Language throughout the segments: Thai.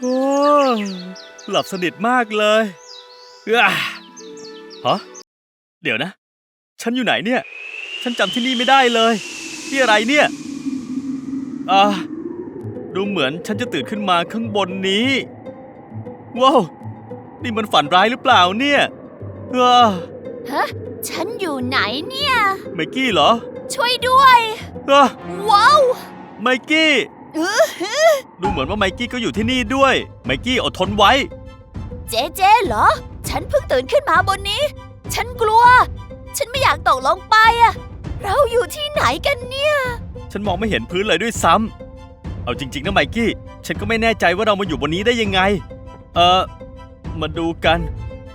โอ้หลับสนิทมากเลยอะฮะเดี๋ยวนะ ฉันอยู่ไหนเนี่ย ฉันจำที่นี่ไม่ได้เลย ที่อะไรเนี่ยอ่าดูเหมือนฉันจะตื่นขึ้นมาข้างบนนี้ว้าวนี่มันฝันร้ายหรือเปล่าเนี่ยอ่าฮะฉันอยู่ไหนเนี่ย ไมกี้เหรอ ช่วยด้วยอะว้าวไมกี้เออ ดูเหมือนว่าไมกี้ก็อยู่ที่นี่ด้วย ไมกี้อดทนไว้ เจเจเหรอ ฉันเพิ่งตื่นขึ้นมาบนนี้ ฉันกลัว ฉันไม่อยากตกลงไปอะเราอยู่ที่ไหนกันเนี่ย ฉันมองไม่เห็นพื้นเลยด้วยซ้ำเอาจริงๆนะไมกี้ ฉันก็ไม่แน่ใจว่าเรามาอยู่บนนี้ได้ยังไง เออมาดูกัน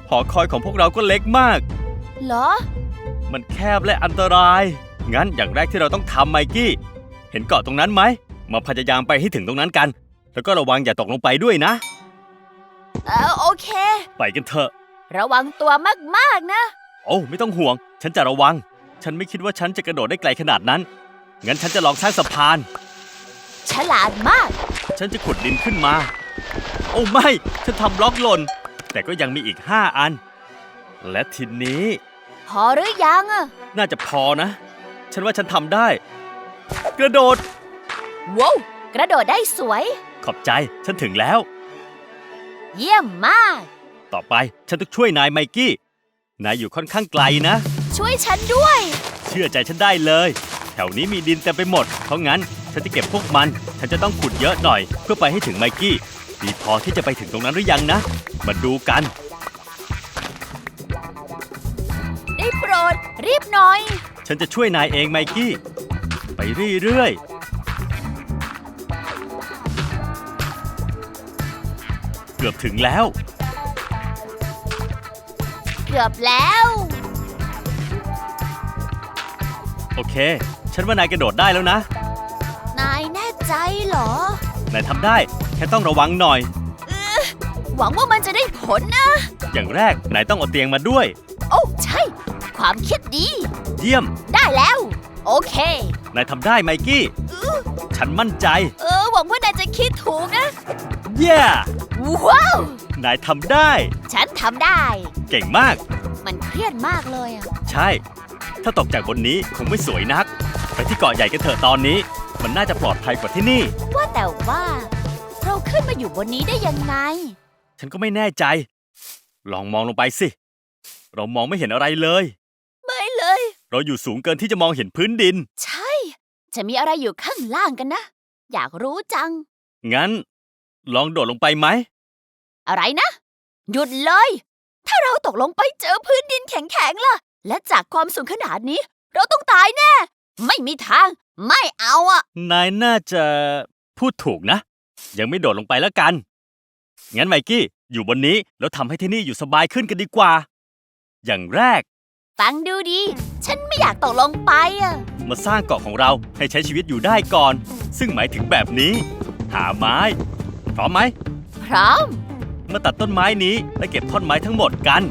หอคอยของพวกเราก็เล็กมาก เหรอ มันแคบและอันตราย งั้นอย่างแรกที่เราต้องทำไมกี้ เห็นเกาะตรงนั้นไหม มาพยายามไปให้ถึงตรงนั้นกัน แล้วก็ระวังอย่าตกลงไปด้วยนะ เออโอเค ไปกันเถอะ ระวังตัวมากๆนะ โอ้ไม่ต้องห่วง ฉันจะระวัง ฉันไม่คิดว่าฉันจะกระโดดได้ไกลขนาดนั้น งั้นฉันจะลองสร้างสะพาน ฉลาดมาก ฉันจะขุดดินขึ้นมา โอ้ไม่ ฉันทำบล็อกหล่น แต่ก็ยังมีอีกห้าอัน และทีนี้ พอหรือยังอะน่าจะพอนะ ฉันว่าฉันทำได้ กระโดด ว้าวกระโดดได้สวย ขอบใจฉันถึงแล้ว เยี่ยมมาก ต่อไปฉันต้องช่วยนายไมกี้ นายอยู่ค่อนข้างไกลนะ ช่วยฉันด้วย เชื่อใจฉันได้เลย แถวนี้มีดินเต็มไปหมด เพราะงั้นฉันจะเก็บพวกมัน ฉันจะต้องขุดเยอะหน่อย เพื่อไปให้ถึงไมกี้ดีพอที่จะไปถึงตรงนั้นหรือยังนะ มาดูกัน ได้โปรดรีบหน่อย ฉันจะช่วยนายเองไมกี้ ไปเรื่อยๆ เกือบถึงแล้ว เกือบแล้ว โอเค ฉันว่านายกระโดดได้แล้วนะ นายแน่ใจเหรอ นายทำได้ แค่ต้องระวังหน่อย หวังว่ามันจะได้ผลนะ อย่างแรก นายต้องเอาเตียงมาด้วย โอ้ใช่ ความคิดดี เยี่ยม ได้แล้ว โอเคนายทำได้ไมกี้ฉันมั่นใจ เออ หวังว่านายจะคิดถูกนะ เย้ ว้าว นายทำได้ ฉันทำได้ เก่งมาก มันเครียดมากเลยอะใช่ ถ้าตกจากบนนี้คงไม่สวยนัก ไปที่เกาะใหญ่กันเถอะตอนนี้ มันน่าจะปลอดภัยกว่าที่นี่ ว่าแต่ว่า เราขึ้นมาอยู่บนนี้ได้ยังไง ฉันก็ไม่แน่ใจ ลองมองลงไปสิ เรามองไม่เห็นอะไรเลย ไม่เลย เราอยู่สูงเกินที่จะมองเห็นพื้นดิน ใช่ จะมีอะไรอยู่ข้างล่างกันนะ อยากรู้จัง งั้น ลองโดดลงไปไหม อะไรนะ หยุดเลย ถ้าเราตกลงไปเจอพื้นดินแข็งๆล่ะ และจากความสูงขนาดนี้ เราต้องตายแน่ ไม่มีทาง ไม่เอาอะนายน่าจะพูดถูกนะ ยังไม่โดดลงไปแล้วกัน งั้นไมกี้ อยู่บนนี้แล้วทำให้ที่นี่อยู่สบายขึ้นกันดีกว่า อย่างแรก ฟังดูดี ฉันไม่อยากตกลงไปอะมาสร้างเกาะของเราให้ใช้ชีวิตอยู่ได้ก่อน ซึ่งหมายถึงแบบนี้ หาไม้ พร้อมไหม พร้อม มาตัดต้นไม้นี้และเก็บท่อนไม้ทั้งหมดกัน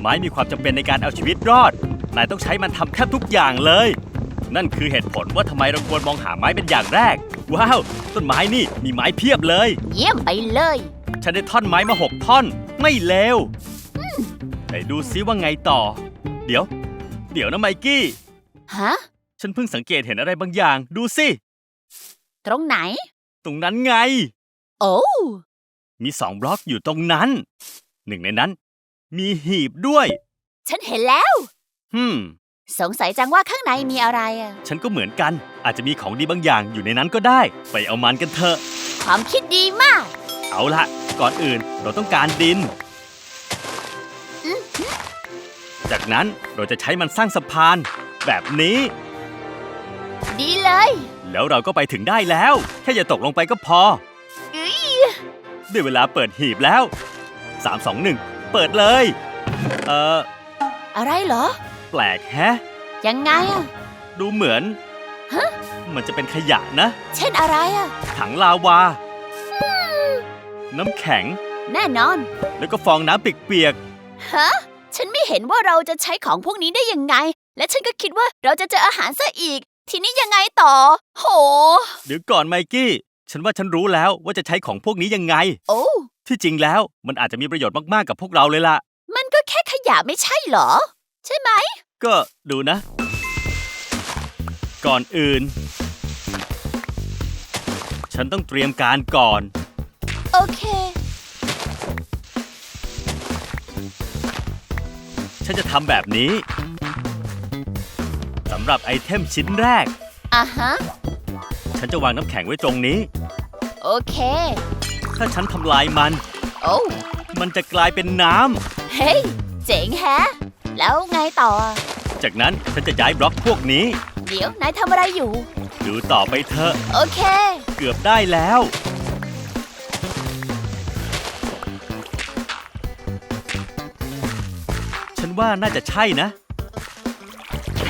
ไม้มีความจำเป็นในการเอาชีวิตรอด นายต้องใช้มันทำแทบทุกอย่างเลย นั่นคือเหตุผลว่าทำไมเราควรมองหาไม้เป็นอย่างแรก ว้าว ต้นไม้นี่มีไม้เพียบเลย เยี่ยมไปเลย ฉันได้ท่อนไม้มาหกท่อน ไม่เลวไหนดูซิว่าไงต่อ เดี๋ยว เดี๋ยวนะไมกี้ฮะฉันเพิ่งสังเกตเห็นอะไรบางอย่าง ดูสิ ตรงไหน ตรงนั้นไง โอ้ มีสองบล็อกอยู่ตรงนั้น หนึ่งในนั้น มีหีบด้วย ฉันเห็นแล้ว ฮึมสงสัยจังว่าข้างในมีอะไรอะฉันก็เหมือนกัน อาจจะมีของดีบางอย่างอยู่ในนั้นก็ได้ ไปเอามันกันเถอะ ความคิดดีมาก เอาละก่อนอื่นเราต้องการดินอืมจากนั้นเราจะใช้มันสร้างสะพาน แบบนี้ ดีเลย แล้วเราก็ไปถึงได้แล้ว แค่อย่าตกลงไปก็พออุ๊ย ได้เวลาเปิดหีบแล้ว 3 2 1 เปิดเลย เอ่อ อะไรเหรอ แปลกแฮะ ยังไงอะดูเหมือน ฮะ มันจะเป็นขยะนะ เช่นอะไรอะถังลาวา น้ำแข็ง แน่นอน แล้วก็ฟองน้ำเปียกฮะฉันไม่เห็นว่าเราจะใช้ของพวกนี้ได้ยังไง และฉันก็คิดว่าเราจะเจออาหารซะอีก ทีนี้ยังไงต่อ โห ๆเดี๋ยวก่อนไมกี้ ฉันว่าฉันรู้แล้วว่าจะใช้ของพวกนี้ยังไง โอ้ ที่จริงแล้วมันอาจจะมีประโยชน์มากๆกับพวกเราเลยล่ะ มันก็แค่ขยะไม่ใช่เหรอ ใช่ไหม ก็ดูนะ ก่อนอื่น ฉันต้องเตรียมการก่อน โอเค ฉันจะทำแบบนี้สำหรับไอเทมชิ้นแรก อะฮะ ฉันจะวางน้ำแข็งไว้ตรงนี้ โอเค ถ้าฉันทำลายมัน โอ้มันจะกลายเป็นน้เฮ้ย เจ๋งแฮะ แล้วไงต่อำ จากนั้นฉันจะย้ายบล็อกพวกนี้ เดี๋ยวนายทำอะไรอยู่ ดูต่อไปเถอะ โอเค เกือบได้แล้ว ฉันว่าน่าจะใช่นะ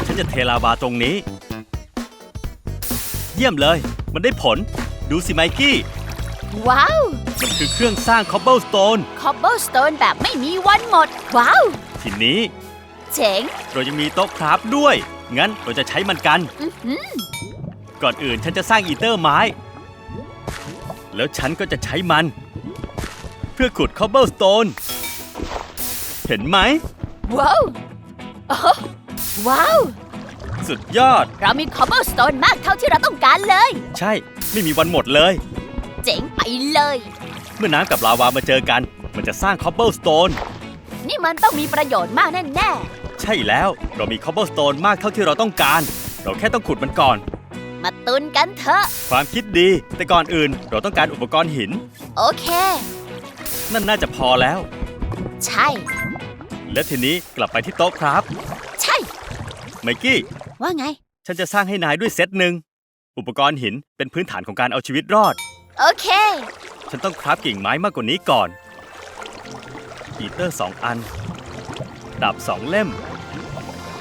ฉันจะเทลาวาตรงนี้ เยี่ยมเลย มันได้ผล ดูสิไมกี้ ว้าว มันคือเครื่องสร้างคอบเบิลสโตน คอบเบิลสโตนแบบไม่มีวันหมด ว้าว ทีนี้ เจ๋ง เรายังมีโต๊ะคราฟต์ด้วย งั้นเราจะใช้มันกันอื้อหือก่อนอื่นฉันจะสร้างอีเตอร์ไม้ แล้วฉันก็จะใช้มัน เพื่อขุดคอบเบิลสโตน เห็นไหม ว้าว โอ้โหว้าว สุดยอด เรามีคอบเบิลสโตนมากเท่าที่เราต้องการเลย ใช่ ไม่มีวันหมดเลย เจ๋งไปเลย เมื่อน้ำกับลาวามาเจอกัน มันจะสร้างคอบเบิลสโตน นี่มันต้องมีประโยชน์มากแน่ใช่แล้ว เรามีคอบเบิลสโตนมากเท่าที่เราต้องการ เราแค่ต้องขุดมันก่อน ๆ มาตุนกันเถอะ ความคิดดี แต่ก่อนอื่น เราต้องการอุปกรณ์หิน โอเค นั่นน่าจะพอแล้ว ใช่ และทีนี้กลับไปที่โต๊ะครับใช่ ไมกี้ ว่าไง ฉันจะสร้างให้นายด้วยเซตหนึ่ง อุปกรณ์หินเป็นพื้นฐานของการเอาชีวิตรอด โอเค ฉันต้องคราฟกิ่งไม้มากกว่านี้ก่อนอีเตอร์สองอัน ดาบสองเล่ม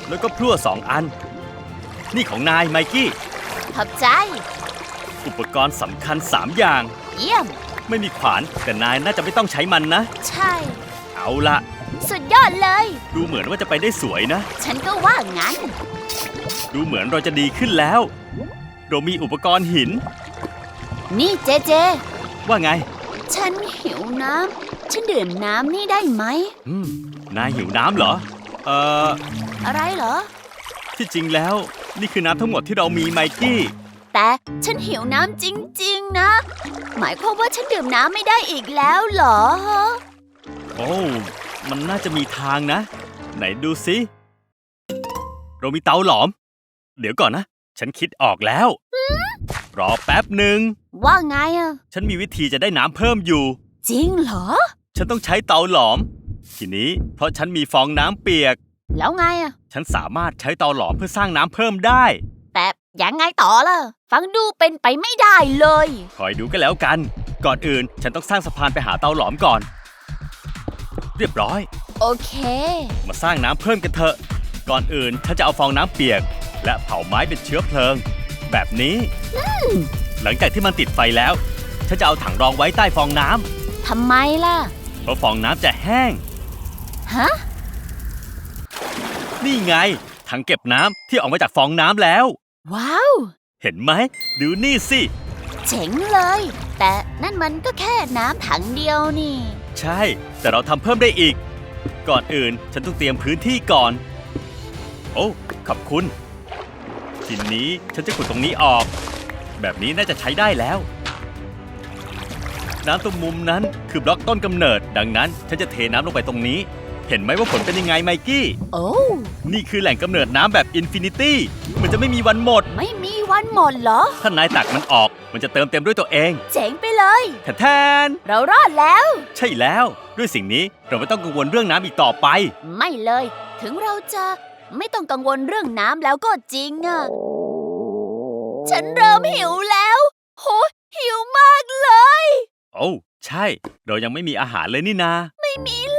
แล้วก็พลั่วสองอัน นี่ของนายไมกี้ ขอบใจ อุปกรณ์สำคัญ3อย่าง เยี่ยม ไม่มีขวานแต่นายน่าจะไม่ต้องใช้มันนะ ใช่ เอาละ สุดยอดเลย ดูเหมือนว่าจะไปได้สวยนะ ฉันก็ว่างั้น ดูเหมือนเราจะดีขึ้นแล้ว เรามีอุปกรณ์หิน นี่เจเจ ว่าไง ฉันหิวน้ำ ฉันดื่มน้ำนี่ได้ไหม อืม นายหิวน้ำเหรอ เอ่อ อะไรเหรอ ที่จริงแล้ว นี่คือน้ำทั้งหมดที่เรามีไมกี้ แต่ฉันหิวน้ำจริง ๆ นะ หมายความว่าฉันดื่มน้ำไม่ได้อีกแล้วเหรอ โอ้ มันน่าจะมีทางนะ ไหนดูสิ เรามีเตาหลอม เดี๋ยวก่อนนะ ฉันคิดออกแล้ว รอแป๊บหนึ่ง ว่าไงอะฉันมีวิธีจะได้น้ำเพิ่มอยู่ จริงเหรอ ฉันต้องใช้เตาหลอม ทีนี้เพราะฉันมีฟองน้ำเปียก แล้วไงอะฉันสามารถใช้เตาหลอมเพื่อสร้างน้ำเพิ่มได้ แต่ยังไงต่อล่ะ ฟังดูเป็นไปไม่ได้เลย คอยดูกันแล้วกัน ก่อนอื่นฉันต้องสร้างสะพานไปหาเตาหลอมก่อน เรียบร้อย โอเค มาสร้างน้ำเพิ่มกันเถอะ ก่อนอื่นฉันจะเอาฟองน้ำเปียก และเผาไม้เป็นเชื้อเพลิง แบบนี้ หลังจากที่มันติดไฟแล้ว ฉันจะเอาถังรองไว้ใต้ฟองน้ำทำไมล่ะเพราะฟองน้ำจะแห้ง ฮะ นี่ไง ถังเก็บน้ำที่ออกมาจากฟองน้ำแล้ว ว้าว เห็นไหมดูนี่สิ เจ๋งเลย แต่นั่นมันก็แค่น้ำถังเดียวนี่ ใช่ แต่เราทำเพิ่มได้อีก ก่อนอื่นฉันต้องเตรียมพื้นที่ก่อน โอ้ขอบคุณ ทีนี้ฉันจะขุดตรงนี้ออก แบบนี้น่าจะใช้ได้แล้ว น้ำตรงมุมนั้นคือบล็อกต้นกำเนิด ดังนั้นฉันจะเทน้ำลงไปตรงนี้ เห็นไหมว่าผลเป็นยังไงไมกี้ โอ้ นี่คือแหล่งกำเนิดน้ำแบบอินฟินิตี้ มันจะไม่มีวันหมด ไม่มีวันหมดเหรอ ถ้านายตักมันออก มันจะเติมเต็มด้วยตัวเองเจ๋งไปเลย แทนแทนเรารอดแล้ว ใช่แล้ว ด้วยสิ่งนี้เราไม่ต้องกังวลเรื่องน้ำอีกต่อไป ไม่เลย ถึงเราจะไม่ต้องกังวลเรื่องน้ำแล้วก็จริงอะฉันเริ่มหิวแล้วโหหิวมากเลย โอ้ ใช่ เรายังไม่มีอาหารเลยนี่นา ไม่มี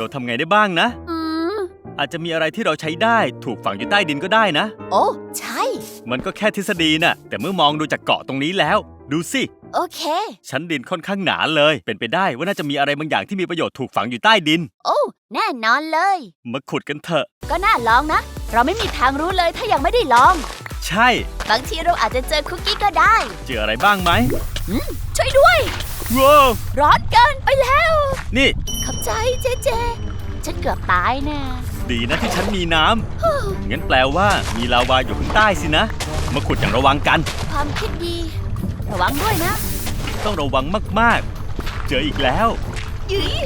เลยเราทำไงได้บ้างนะ อืม อาจจะมีอะไรที่เราใช้ได้ถูกฝังอยู่ใต้ดินก็ได้นะ โอ้ ใช่ มันก็แค่ทฤษฎีน่ะ แต่เมื่อมองดูจากเกาะตรงนี้แล้ว ดูสิ โอเค ชั้นดินค่อนข้างหนาเลย เป็นไปได้ว่าน่าจะมีอะไรบางอย่างที่มีประโยชน์ถูกฝังอยู่ใต้ดิน โอ้ แน่นอนเลย มาขุดกันเถอะ ก็น่าลองนะ เราไม่มีทางรู้เลยถ้ายังไม่ได้ลอง ใช่ บางทีเราอาจจะเจอคุกกี้ก็ได้ เจออะไรบ้างไหม ช่วยด้วย ว้าวร้อนเกินไปแล้ว นี่ ขอบใจเจเจ ฉันเกือบตายแน่ดีนะที่ฉันมีน้ำงั้นแปลว่ามีลาวาอยู่ข้างใต้สินะ มาขุดอย่างระวังกัน ความคิดดี ระวังด้วยนะต้องระวังมากๆ เจออีกแล้วยืย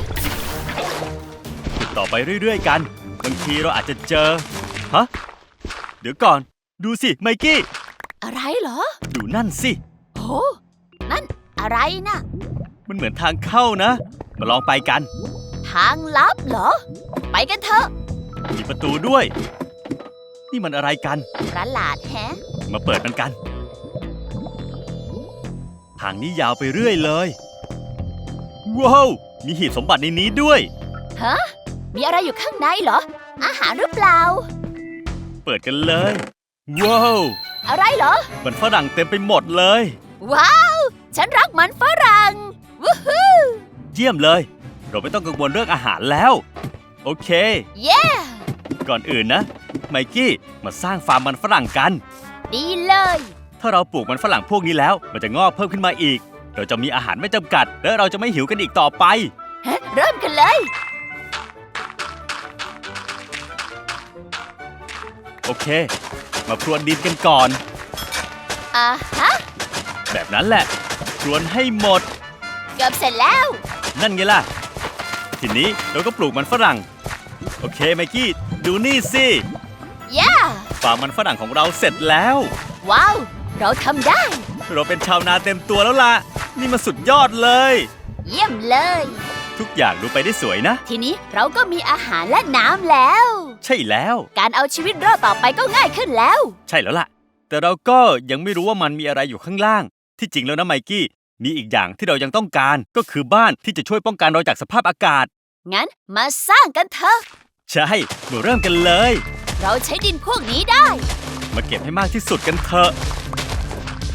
ขุดต่อไปเรื่อยๆกัน บางทีเราอาจจะเจอ ฮะ เดี๋ยวก่อน ดูสิ ไมกี้ อะไรเหรอ ดูนั่นสิ โห นั่นอะไรน่ะมันเหมือนทางเข้านะ มาลองไปกัน ทางลับเหรอ ไปกันเถอะมีประตูด้วย นี่มันอะไรกัน ประหลาดแฮะ มาเปิดมันกัน ทางนี้ยาวไปเรื่อยเลย ว้าว มีหีบสมบัติในนี้ด้วย ฮะ มีอะไรอยู่ข้างในเหรอ อาหารหรือเปล่า เปิดกันเลย ว้าว อะไรเหรอ มันฝรั่งเต็มไปหมดเลย ว้าว ฉันรักมันฝรั่งวู้ฮู้เยี่ยมเลย เราไม่ต้องกังวลเรื่องอาหารแล้ว โอเค เย้ก่อนอื่นนะ ไมกี้ มาสร้างฟาร์มมันฝรั่งกัน ดีเลย ถ้าเราปลูกมันฝรั่งพวกนี้แล้ว มันจะงอกเพิ่มขึ้นมาอีก เราจะมีอาหารไม่จำกัด และเราจะไม่หิวกันอีกต่อไป ฮะเริ่มกันเลย โอเค มาพรวนดินกันก่อน อ่าฮะ แบบนั้นแหละ พรวนให้หมด เกือบเสร็จแล้ว นั่นไงล่ะ ทีนี้เราก็ปลูกมันฝรั่ง โอเคไมกี้ ดูนี่สิเย้ฟาร์มมันฝรั่งของเราเสร็จแล้ว ว้าว เราทำได้ เราเป็นชาวนาเต็มตัวแล้วล่ะ นี่มันสุดยอดเลย เยี่ยมเลย ทุกอย่างดูไปได้สวยนะ ทีนี้เราก็มีอาหารและน้ำแล้ว ใช่แล้ว การเอาชีวิตรอดต่อไปก็ง่ายขึ้นแล้ว ใช่แล้วล่ะ แต่เราก็ยังไม่รู้ว่ามันมีอะไรอยู่ข้างล่าง ที่จริงแล้วนะไมกี้ มีอีกอย่างที่เรายังต้องการก็คือบ้านที่จะช่วยป้องกันเราจากสภาพอากาศ งั้นมาสร้างกันเถอะ ใช่มาเริ่มกันเลย เราใช้ดินพวกนี้ได้ มาเก็บให้มากที่สุดกันเถอะ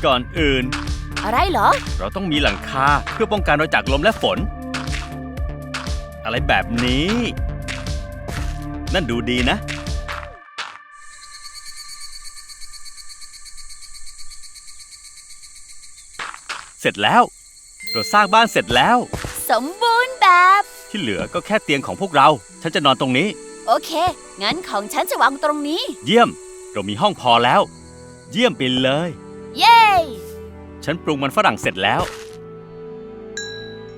ก่อนอื่น อะไรเหรอ เราต้องมีหลังคาเพื่อป้องกันเราจากลมและฝน อะไรแบบนี้ นั่นดูดีนะ เสร็จแล้ว เราสร้างบ้านเสร็จแล้ว สมบูรณ์แบบ ที่เหลือก็แค่เตียงของพวกเรา ฉันจะนอนตรงนี้ โอเค งั้นของฉันจะวางตรงนี้ เยี่ยม เรามีห้องพอแล้ว เยี่ยมไปเลย เย้ ฉันปรุงมันฝรั่งเสร็จแล้ว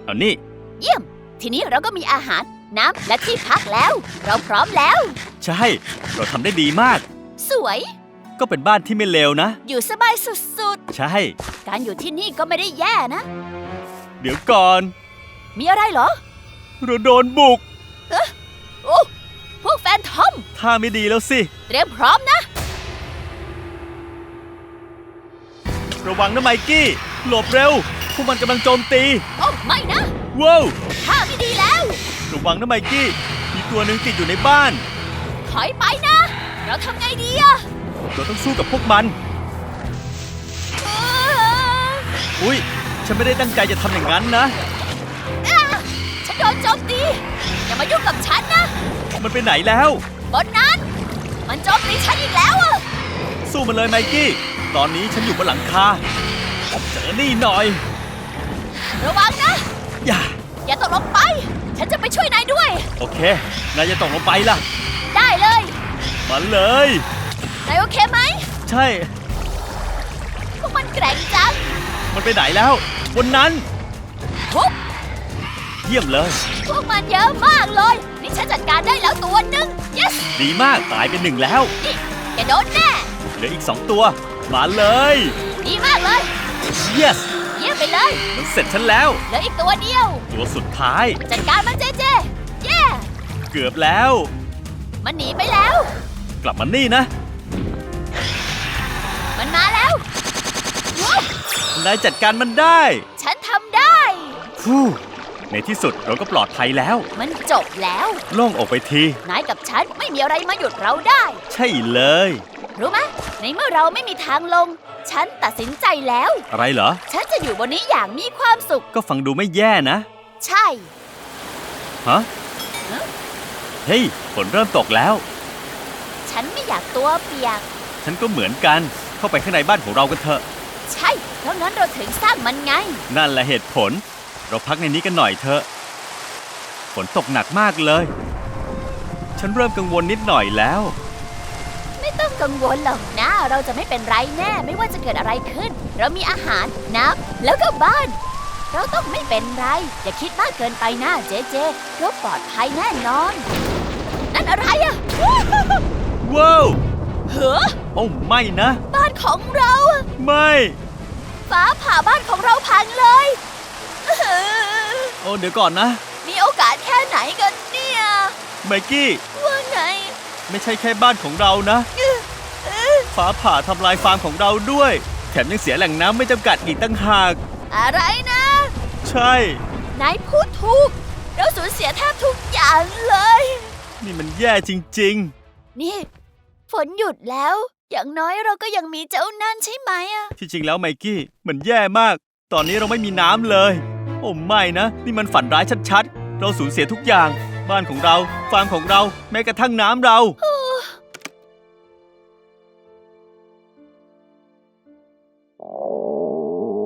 เอานี่ เยี่ยม ทีนี้เราก็มีอาหาร น้ำ และที่พักแล้ว เราพร้อมแล้ว ใช่ เราทำได้ดีมาก สวย ก็เป็นบ้านที่ไม่เลวนะ อยู่สบายสุดใช่ ๆ การอยู่ที่นี่ก็ไม่ได้แย่นะ เดี๋ยวก่อนมีอะไรเหรอ เราโดนบุก โอ้พวกแฟนทอมท่าไม่ดีแล้วสิ เตรียมพร้อมนะ ระวังนะไมกี้ หลบเร็ว พวกมันกำลังโจมตีโอ้ไม่นะ ว้าวท่าไม่ดีแล้ว ระวังนะไมกี้ มีตัวหนึ่งติดอยู่ในบ้าน ถอยไปนะ เราทำไงดีอะ เราต้องสู้กับพวกมันเอ่ออุ้ยฉันไม่ได้ตั้งใจจะทำอย่างนั้นนะ ฉันโดนโจมตี อย่ามายุ่งกับฉันนะ มันไปไหนแล้ว บนนั้น มันโจมตีฉันอีกแล้วอะสู้มันเลยไมกี้ ตอนนี้ฉันอยู่บนหลังคาเจอนี่หน่อย ระวังนะ อย่า อย่าตกลงไป ฉันจะไปช่วยนายด้วย โอเค นายจะตกลงไปล่ะ ได้เลยมาเลย นายโอเคไหม ใช่ พวกมันแกร่งจังมันไปไหนแล้วบนนั้นทุบเยี่ยมเลย พวกมันเยอะมากเลย นี่ฉันจัดการได้แล้วตัวหนึ่ง yes ดีมากตายเป็นหนึ่งแล้ว นี่แกโดนแน่ เหลืออีกสองตัว มาเลย ดีมากเลย yes เยี่ยมไปเลย มันเสร็จฉันแล้ว เหลืออีกตัวเดียว ตัวสุดท้าย จัดการมันเจเจ เย้เกือบแล้ว มันหนีไปแล้ว กลับมานี่นะ มันมาแล้วว้าวนายจัดการมันได้ฉันทำได้ฟู่ในที่สุดเราก็ปลอดภัยแล้ว มันจบแล้ว โล่งออกไปที นายกับฉันไม่มีอะไรมาหยุดเราได้ ใช่เลย รู้ไหมในเมื่อเราไม่มีทางลง ฉันตัดสินใจแล้ว อะไรเหรอ ฉันจะอยู่บนนี้อย่างมีความสุข ก็ฟังดูไม่แย่นะ ใช่ ฮะ ฮะ เฮ้ยฝนเริ่มตกแล้ว ฉันไม่อยากตัวเปียก ฉันก็เหมือนกัน เข้าไปข้างในบ้านของเรากันเถอะ ใช่ เพราะงั้นเราถึงสร้างมันไง นั่นแหละเหตุผล เราพักในนี้กันหน่อยเถอะ ฝนตกหนักมากเลย ฉันเริ่มกังวลนิดหน่อยแล้ว ไม่ต้องกังวลหรอกนะ เราจะไม่เป็นไรแน่ ไม่ว่าจะเกิดอะไรขึ้น เรามีอาหาร น้ำ แล้วก็บ้าน เราต้องไม่เป็นไร อย่าคิดมากเกินไปนะเจเจเราปลอดภัยแน่นอน นั่นอะไรอะ ว้าว เฮ้อโอ้ไม่นะ บ้านของเราอะไม่ ฟ้าผ่าบ้านของเราพังเลยโอ้เดี๋ยวก่อนนะ มีโอกาสแค่ไหนกันเนี่ย ไมกี้ ว่าไงไม่ใช่แค่บ้านของเรานะฟ้าผ่าทำลายฟาร์มของเราด้วย แถมยังเสียแหล่งน้ำไม่จำกัดอีกตั้งหาก อะไรนะ ใช่ นายพูดถูก เราสูญเสียแทบทุกอย่างเลย นี่มันแย่จริง นี่ ฝนหยุดแล้ว อย่างน้อยเราก็ยังมีเจ้านั่นใช่ไหมอะๆที่จริงแล้วไมกี้มันแย่มาก ตอนนี้เราไม่มีน้ำเลย โอ้ไม่นะ นี่มันฝันร้ายชัดๆ เราสูญเสียทุกอย่าง บ้านของเรา ฟาร์มของเรา แม้กระทั่งน้ำเรา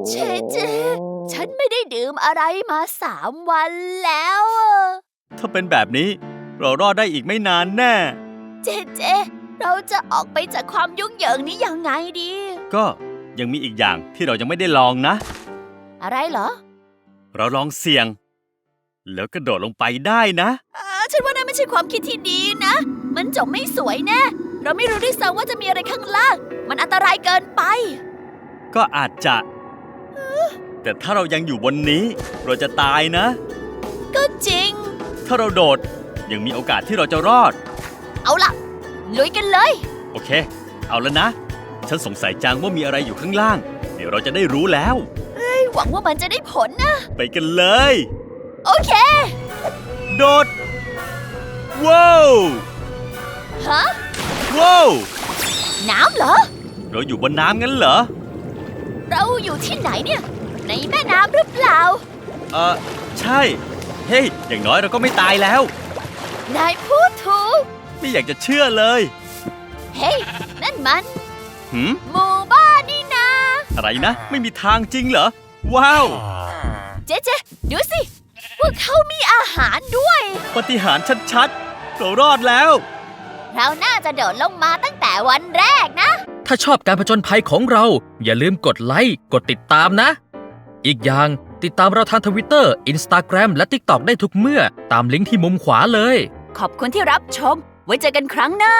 เชเจฉันไม่ได้ดื่มอะไรมาสามวันแล้วอะถ้าเป็นแบบนี้ เรารอดได้อีกไม่นานแน่ เจเจ เราจะออกไปจากความยุ่งเหยิงนี้ยังไงดี ก็ยังมีอีกอย่างที่เรายังไม่ได้ลองนะ อะไรเหรอ เราลองเสี่ยง แล้วกระโดดลงไปได้นะอ่าฉันว่านั่นไม่ใช่ความคิดที่ดีนะ มันจบไม่สวยแน่ เราไม่รู้ด้วยซ้ำว่าจะมีอะไรข้างล่าง มันอันตรายเกินไป ก็อาจจะ แต่ถ้าเรายังอยู่บนนี้ เราจะตายนะ ก็จริง ถ้าเราโดดยังมีโอกาสที่เราจะรอด เอาล่ะ ลุยกันเลย โอเค เอาแล้วนะ ฉันสงสัยจังว่ามีอะไรอยู่ข้างล่าง เดี๋ยวเราจะได้รู้แล้วหวังว่ามันจะได้ผลนะ ไปกันเลย โอเค โดด ว้าวฮะ ว้าวน้ำเหรอ เราอยู่บนน้ำงั้นเหรอ เราอยู่ที่ไหนเนี่ย ในแม่น้ำหรือเปล่า เออใช่ เฮ้ย อย่างน้อยเราก็ไม่ตายแล้ว นายพูดถูก ไม่อยากจะเชื่อเลยเฮ้ยนั่นมัน หืมหมู่บ้านนี่นาอะไรนะ ไม่มีทางจริงเหรอ ว้าว เจ๊เจ๊ดูสิพวกเขามีอาหารด้วย ปฏิหารย์ชัดๆ เรารอดแล้ว เราน่าจะโดดลงมาตั้งแต่วันแรกนะ ถ้าชอบการผจญภัยของเรา อย่าลืมกดไลค์กดติดตามนะ อีกอย่างติดตามเราทางทวิตเตอร์อินสตาแกรมและ TikTok ได้ทุกเมื่อตามลิงก์ที่มุมขวาเลย ขอบคุณที่รับชม ไว้เจอกันครั้งหน้า